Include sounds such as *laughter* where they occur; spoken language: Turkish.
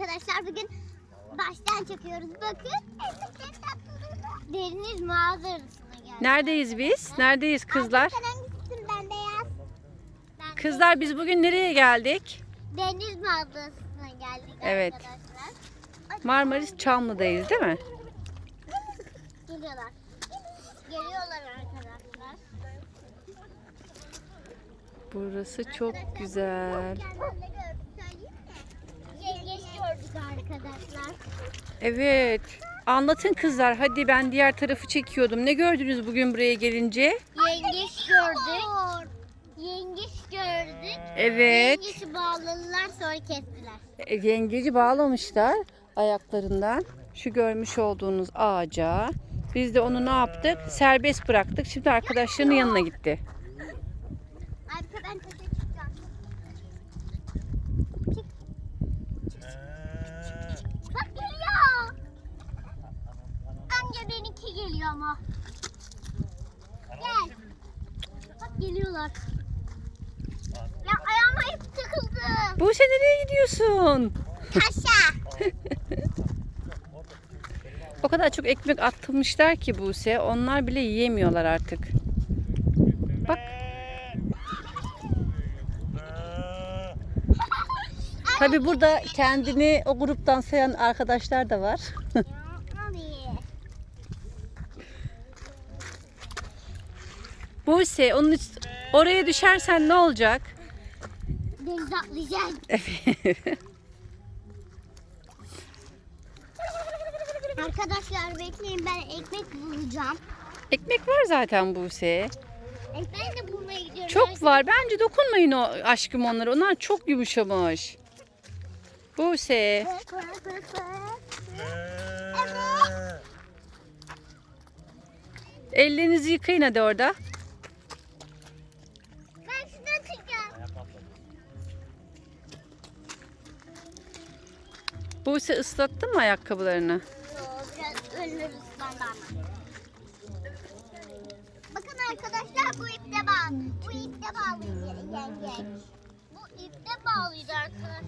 arkadaşlar. Bugün baştan çekiyoruz. Bakın. Deniz mağarasına geldik. Neredeyiz biz? Neredeyiz kızlar? Sen hangisisin? Ben beyaz. Ben Kızlar biz bugün nereye geldik? Deniz mağarasına geldik Evet. arkadaşlar. Marmaris Çamlı'dayız değil mi? Geliyorlar. Geliyorlar arkadaşlar. Burası çok güzel. Yengeç gördük arkadaşlar. Evet. Anlatın kızlar. Hadi ben diğer tarafı çekiyordum. Ne gördünüz bugün buraya gelince? Yengeç gördük. Yengeç gördük. Evet. Yengeci bağladılar sonra kestiler. E, Yengeci bağlamışlar ayaklarından. Şu görmüş olduğunuz ağaca. Biz de onu ne yaptık? Serbest bıraktık. Şimdi arkadaşlarının yanına gitti. Ama. Gel. Bak geliyorlar. Ya ayağıma ip takıldı. Buse nereye gidiyorsun? Taşa. O kadar çok ekmek atılmışlar ki Buse. Onlar bile yiyemiyorlar artık. Bak. Tabi burada kendini o gruptan sayan arkadaşlar da var. *laughs* Buse onun üst- oraya düşersen ne olacak? Denize atlayacağım. *laughs* Arkadaşlar bekleyin ben ekmek bulacağım. Ekmek var zaten Buse. Ekmeği de bulmaya gidiyorum. Çok var. Bence dokunmayın o aşkım onlara. Onlar çok yumuşamış. Buse. Ellerinizi yıkayın hadi orada. Buse ıslattın mı ayakkabılarını? Yo, biraz ölür ıslandı ama. Bakın arkadaşlar bu ipte bağlı. Bu ipte bağlı yengeç. Bu ipte bağlıydı arkadaşlar.